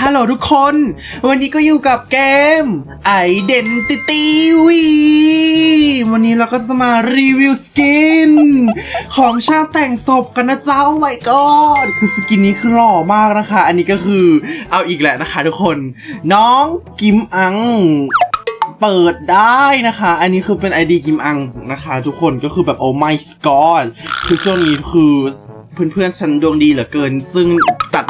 ฮัลโหลทุกคน วันนี้ก็อยู่กับเกม Identity V วันนี้เราก็จะมารีวิวสกิน ของชาติแต่งศพกันนะเจ้า oh my god คือสกินนี้คือหล่อมากนะคะ อันนี้ก็คือเอาอีกแหล้วนะคะทุกคน น้องกิมอังเปิดได้นะคะ อันนี้คือเป็น ID กิมอังนะคะ ทุกคนก็คือแบบ oh my god คือช่วงนี้คือเพื่อนๆฉันดวงดีเหลือเกิน ซึ่ง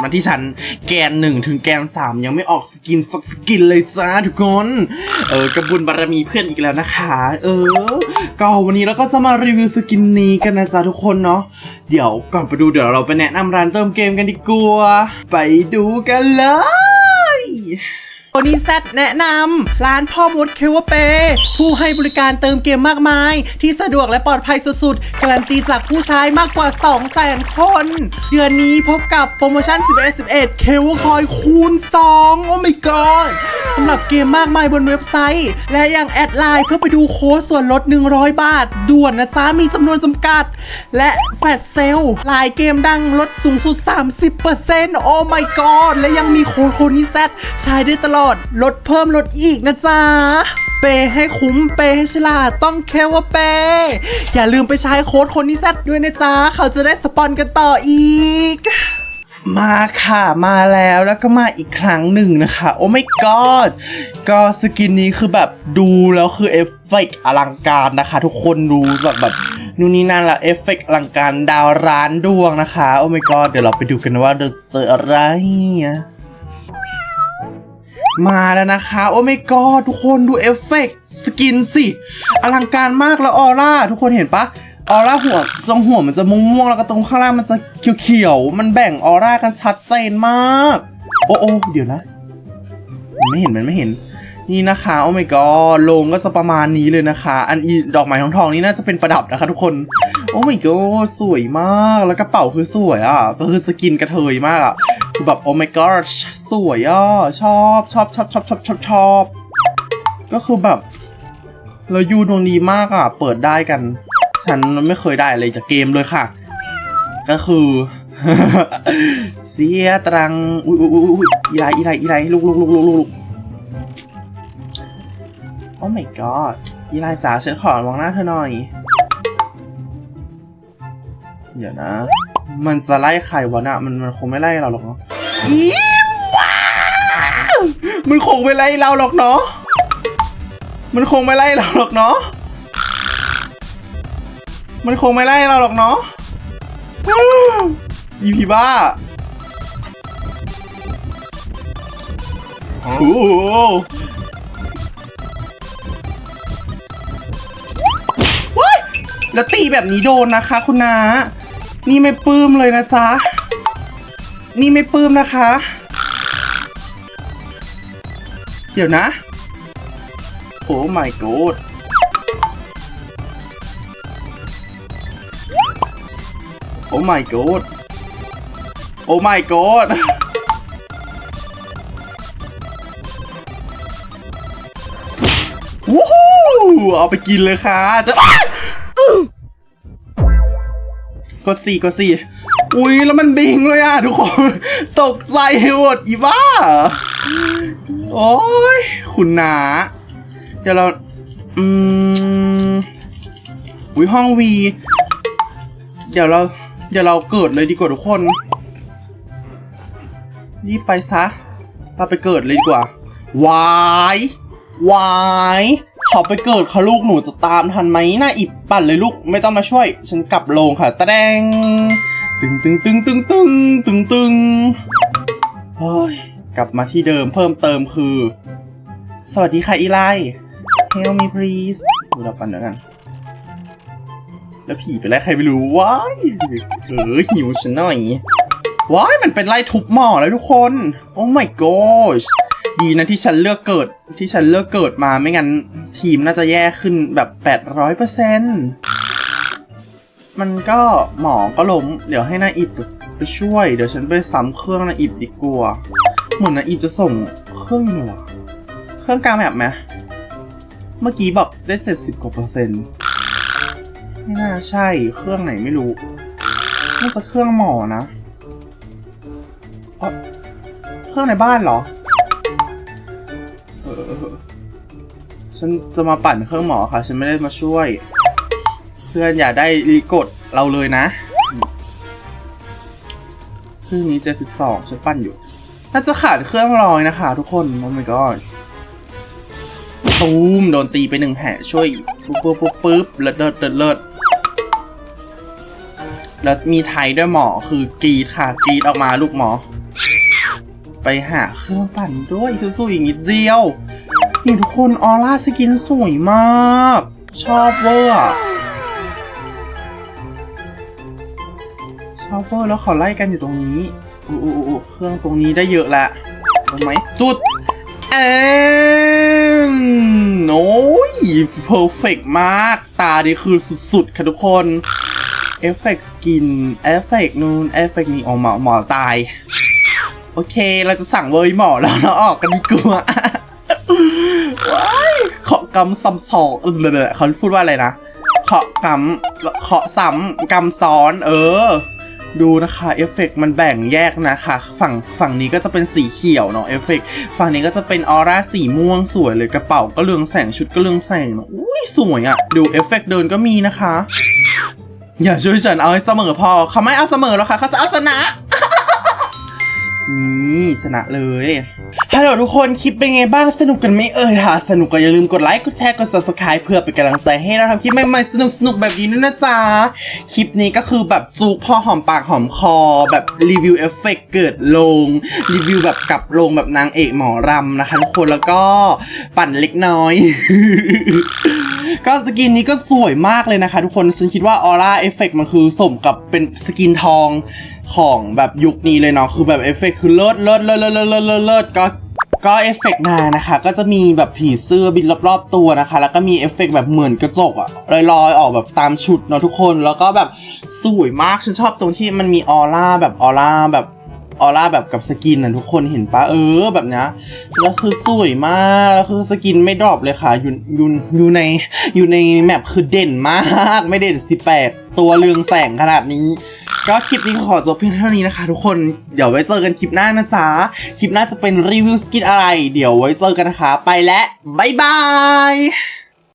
มาที่ฉันแกนหนึ่งถึงแกนสามยังไม่ออกสกินสักสกินเลยจ้าทุกคน เออกระบุญบารมีเพื่อนอีกแล้วนะคะ เออ ก็วันนี้เราก็จะมารีวิวสกินนี้กันนะจ๊ะทุกคนเนาะ เดี๋ยวก่อนไปดูเดี๋ยวเราไปแนะนำร้านเติมเกมกันดีกว่า ไปดูกันเลย วันนี้แซดแนะนำร้านพ่อมดเควเป ผู้ให้บริการเติมเกมมากมาย ที่สะดวกและปลอดภัยสุดๆ การันตีจากผู้ใช้มากกว่า 200,000 คน เดือนนี้พบกับโปรโมชั่น 11 11 เควคอยคูณ 2 โอ้ my god สำหรับเกมมากมายบนเว็บไซต์ และยังแอดไลน์เพื่อไปดูโค้ดส่วนลด 100 บาท ด่วนนะจ๊ะ มีจำนวนจำกัด และแฟลชเซล์ลายเกมดังลดสูงสุด 30%โอ้ my god และยังมีโค้ดโคนิแซดใช้ได้ตลอดลดเพิ่มลดอีกนะจ๊ะ เปให้คุ้มเปให้ฉลาดต้องแค่ว่าเป อย่าลืมไปใช้โค้ดคนิแซดด้วยนะจ๊ะ เขาจะได้สปอนกันต่ออีกมาค่ะมาแล้วแล้วก็มาอีกครั้งหนึ่งนะคะ โอ้ไม่กอดก็สกินนี้คือแบบดูแล้วคือเอฟเฟกต์อลังการนะคะ ทุกคนดูแบบแบบนู่นนี่นั่นละเอฟเฟกต์อลังการดาวร้านดวงนะคะ โอ้ไม่กอดเดี๋ยวเราไปดูกันว่าเราเจออะไร มาแล้วนะคะ โอ้ไม่กอดทุกคนดูเอฟเฟกต์สกินสิอลังการมากแล้วออร่า ทุกคนเห็นปะออร่าหัวตรงหัวมันจะม่วงๆแล้วก็ตรงข้างล่างมันจะเขียวๆมันแบ่งออร่ากันชัดเจนมาก โอ้โอ้เดี๋ยวนะมันไม่เห็นมันไม่เห็น นี่นะคะโอ้ my god โลงก็จะประมาณนี้เลยนะคะ อันอีดอกไม้ทองทองๆนี่น่าจะเป็นประดับนะคะทุกคนโอ้ my god สวยมากแล้วกระเป๋าคือสวยอะก็คือสกินกระเทยมากอะคือแบบโอ้ my god สวยอะชอบชอบชอบชอบชอบชอบชอบ ก็คือแบบ เรายูดวงดีมากอะ เปิดได้กัน ฉันไม่เคยได้อะไรจากเกมเลยค่ะ ก็คือ เสียตรังอุ้ยอุ้ยอุ้ยอุ้ยอีไรอีไรอีไรลุกลุกลุกลุกลุกโอ้ my god อีไรจ๋าฉันขอมองหน้าเธอหน่อยเดี๋ยวนะ มันจะไล่ใครวะน่ะมันมันคงไม่ไล่เราหรอกเนาะอี มันคงไม่ไล่เราหรอกเนาะ มันคงไม่ไล่เราหรอกเนาะ มันคงไม่ไล่เราหรอกเนาะอีพีบ้าโอ้โหว้ายแล้วตีแบบนี้โดนนะคะ คุณนา นี่ไม่ปื้มเลยนะจ๊ะ นี่ไม่ปื้มนะคะ เดี๋ยวนะ โอ้ my god โอ้ my god โอ้ my god วู้ฮู้เอาไปกินเลยค่ะจะกดสี่กดสี่อุ้ยแล้วมันบิงเลยอะทุกคน ตกใจหมดอีบ้า โอ้ยคุณนา เดี๋ยวเรา อืมอุ้ยห้องวี เดี๋ยวเรา เดี๋ยวเราเกิดเลยดีกว่าทุกคนรีบไปซะ เราไปเกิดเลยดีกว่าวายวายขอไปเกิดค่ะลูกหนูจะตามทันไหมน่าอิบปั่นเลยลูกไม่ต้องมาช่วย ฉันกลับโรงค่ะตะแดงตึงตึงตึงตึงตึงตึงตึงเฮ้ย กลับมาที่เดิมเพิ่มเติมคือ สวัสดีค่ะอีไล Help me please ดูเราปันเดี๋ยวกัน แล้วผีไปไล่ใครไม่รู้ว้ายเออหิวฉันหน่อยว้ายมันเป็นไล่ทุบหม้อแล้วทุกคน โอ้ my gosh ดีนะที่ฉันเลือกเกิดที่ฉันเลือกเกิดมาไม่งั้น ทีมน่าจะแย่ขึ้นแบบ 800%มันก็หมอก็ล้ม เดี๋ยวให้นาอิบไปช่วย เดี๋ยวฉันไปซ้ำเครื่องนาอิบดีกว่า เหมือนนาอิบจะส่งเครื่องอยู่หรอเครื่องกลางแบบไหมเมื่อกี้บอกได้70กว่าเปอร์เซ็นต์ไม่น่าใช่เครื่องไหนไม่รู้น่าจะเครื่องหมอนะเอ้อเครื่องในบ้านเหรอเออฉันจะมาปั่นเครื่องหมอค่ะ ฉันไม่ได้มาช่วย เพื่อนอย่าได้รีกดเราเลยนะ เครื่องนี้เจ็ดสิบสองฉันปั่นอยู่ น่าจะขาดเครื่องรอยนะคะทุกคนโอ้ my god ตูมโดนตีไปหนึ่งแผลช่วยปุ๊บปุ๊บปุ๊บปุ๊บเลิศเลิศเลิศแล้วมีไทยด้วยหมอคือกรีดค่ะกรีดออกมาลูกหมอ ไปหาเครื่องปั่นด้วยสู้ๆอย่างนิดเดียวนี่ทุกคนออร่าสกินสวยมาก ชอบเวอร์ชอบเวอร์แล้วขาไล่กันอยู่ตรงนี้ อู้อู้เครื่องตรงนี้ได้เยอะละรู้ไหมจุดเอ็มโอ้ยเพอร์เฟกมาก ตาดีคือสุดๆ ค่ะทุกคน เอฟเฟกต์สกิน เอฟเฟกต์นูนเอฟเฟกต์นี้อ๋อหมอหมอตาย โอเค เราจะสั่งเวอร์หมอแล้วเราออกกันดีกว่าว้ายเคาะกำซ้ำสองเออเขาพูดว่าอะไรนะเคาะกำเคาะซ้ำกำซ้อน เออ ดูนะคะเอฟเฟกต์มันแบ่งแยกนะคะ ฝั่งฝั่งนี้ก็จะเป็นสีเขียวเนาะเอฟเฟกต์ฝั่งนี้ก็จะเป็นออร่าสีม่วงสวยเลยกระเป๋าก็เรืองแสงชุดก็เรืองแสงเนาะอุ้ยสวยอะ่ะดูเอฟเฟกต์เดินก็มีนะคะ อย่าช่วยฉันเอาให้เสมอพอเขาไม่เอาเสมอแล้วค่ะเขาจะเอาชนะ นี่ชนะเลย ฮัลโหลทุกคนคลิปเป็นไงบ้างสนุกกันไหมเอ่ยถ้าสนุกก็อย่าลืมกดไลค์ กดแชร์ กด subscribe เพื่อเป็นกำลังใจให้เราทำคลิปใหม่ๆ สนุกสนุกๆแบบนี้ด้วยนะจ๊ะ คลิปนี้ก็คือแบบจูกพอหอมปากหอมคอ แบบรีวิวเอฟเฟกต์เกิดลง รีวิวแบบกลับลงแบบนางเอกหมอรำนะคะทุกคนแล้วก็ปั่นเล็กน้อย ก็สกินนี้ก็สวยมากเลยนะคะ ทุกคนฉันคิดว่าออร่าเอฟเฟกมันคือสมกับเป็นสกินทอง ของแบบยุคนี้เลยเนาะคือแบบเอฟเฟกคือเลิศเลิศเลิศเลิศเลิศเลิศเลิศก็ก็เอฟเฟกมานะคะ ก็จะมีแบบผีเสื้อบินรอบๆตัวนะคะ แล้วก็มีเอฟเฟกแบบเหมือนกระจกอะลอยๆ ออกแบบตามชุดเนาะทุกคน แล้วก็แบบสวยมากฉันชอบตรงที่มันมีออร่าแบบออร่าแบบออร่าแบบกับสกินน่ะทุกคนเห็นปะเออแบบนี้แล้วคือสวยมากแล้วคือสกินไม่ดรอปเลยค่ะอยู่อยู่อยู่ในอยู่ในแมปคือเด่นมาก ไม่เด่นสิแปดตัวเรืองแสงขนาดนี้ ก็คลิปนี้ขอจบเพียงเท่านี้นะคะ ทุกคน เดี๋ยวไว้เจอกันคลิปหน้านะจ๊ะ คลิปหน้าจะเป็นรีวิวสกินอะไร เดี๋ยวไว้เจอกันนะคะ ไปและบ๊ายบาย